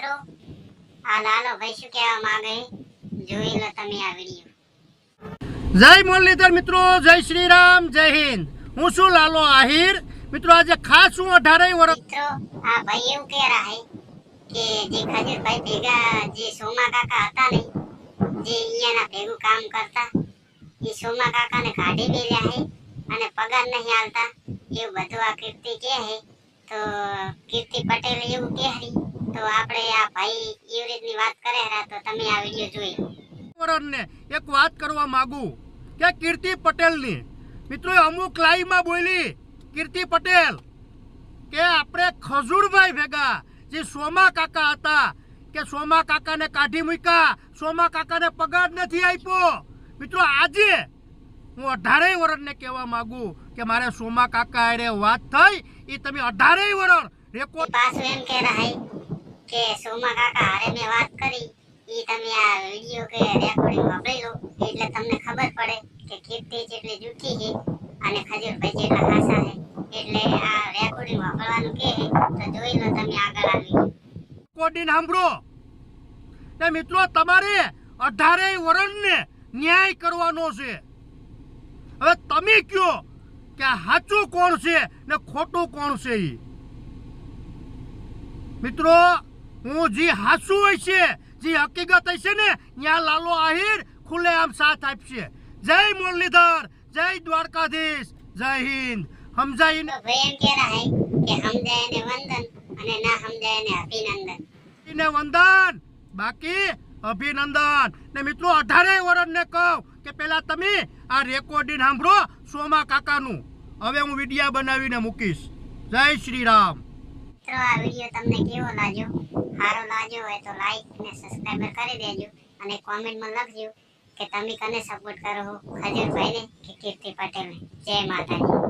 મિત્રો. આ લાલો ભાઈ શું કહેવા માંગે? જોઈ લો તમે આ વીડિયો જય મુરલીધર મિત્રો જય શ્રી રામ જય હિન્દ. હું શું લાલો આહિર. મિત્રો આજે ખાસ હું અઢારે વર્ષ મિત્રો આ ભાઈ એવું કહે રહા હે કે જે ખજૂરભાઈ ભેગા જે સોમા કાકા હતા ને જે અહીંયાના ભેગું કામ કરતા એ સોમા કાકાને કાઢી મેલ્યા હે અને પગાર નહીં હાલતા. એવું બધું આ કીર્તિ કહે હે. તો કીર્તિ પટેલ એવું કહે હરી. તો આપણે આ ભાઈ એવી વાત કરે હરા તો તમે આ વિડિયો જોઈ એક વાત કરવા માંગુ કે કીર્તિ પટેલની. મિત્રો અમુક લાઈવમાં બોલી કીર્તિ પટેલ કે આપણે ખજૂરભાઈ ભેગા જે સોમા કાકા હતા કે સોમા કાકાને કાઢી મૂક્યા સોમા કાકાને પગાર નથી આપ્યો. મિત્રો આજે હું અઢારેય વર્ષને કહેવા માંગુ કે મારે સોમા કાકા હારે વાત થઈ એ તમે અઢારેય વર્ષ રેકોર્ડ પાછું એમ કે રહા હે કે સોમા કાકા હારે મેં વાત કરી એ તમે આ વીડિયો કે રેકોર્ડિંગ વાપરી લો એટલે તમને ખબર પડે કે કીર્તિ જેટલી જૂઠી છે અને ખજૂરભાઈ જેટલા હાસા છે, એટલે આ રેકોર્ડિંગ વાપરવાનું કે તો જોઈ લો તમે આગળ આવી. રેકોર્ડિંગ સાંભળો. ને મિત્રો, તમારે અઢારે વર્ષને ન્યાય કરવાનો છે. હવે તમે કયો કે સાચું કોણ છે ને ખોટું કોણ છે મિત્રો હું જે હાસુ હોય છે જે હકીકત હશે ને ત્યાં લાલો આહિર ખુલ્લે આમ સાથ આપશે. જય મુરલીધર જય દ્વારકાધીશ જય હિન્દ. સમજાય એમ કે રહા હે કે સમજાય એને વંદન અને ના સમજાય એને અભિનંદન? ને વંદન બાકી અભિનંદન. ને મિત્રો અઢારે વર્ષને કહું કે પેલા તમે આ રેકોર્ડિંગ સાંભળો સોમા કાકાનું. હવે હું વિડીયા બનાવીને મૂકીશ. જય શ્રી રામ. મિત્રો, આ વીડિયો તમને કેવો લાગ્યો? સારો લાગ્યો હોય તો લાઈક અને સબસ્ક્રાઈબર કરી દેજો અને કોમેન્ટમાં લખજો કે તમે કને સપોર્ટ કરો છો કે કીર્તિ પટેલને. જય માતાજી.